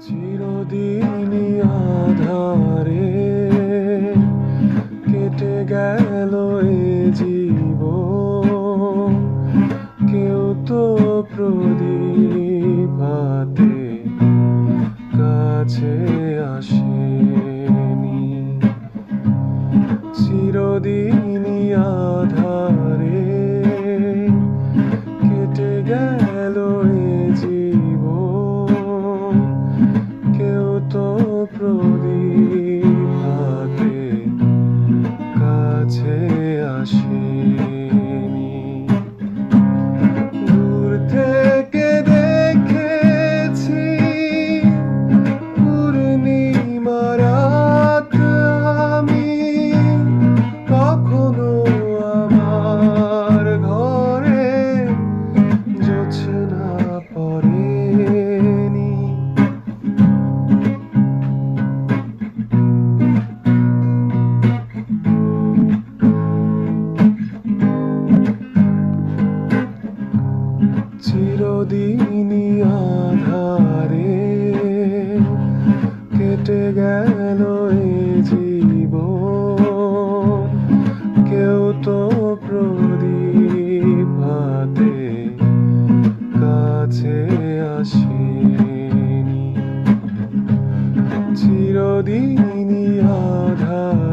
চিরদিনই আধারে কেটে গেল এ জীবন। কেউ তো প্রদীপ হাতে কাছে আসেনি। চিরদিনই আধারে কেটে গেল এ জীবন। প্রদীপ চিরদিনই আধারে কেটে গেল এ জীব কেউ তো প্রদীপ হাতে কাছে আসেনি। চিরদিনই আধার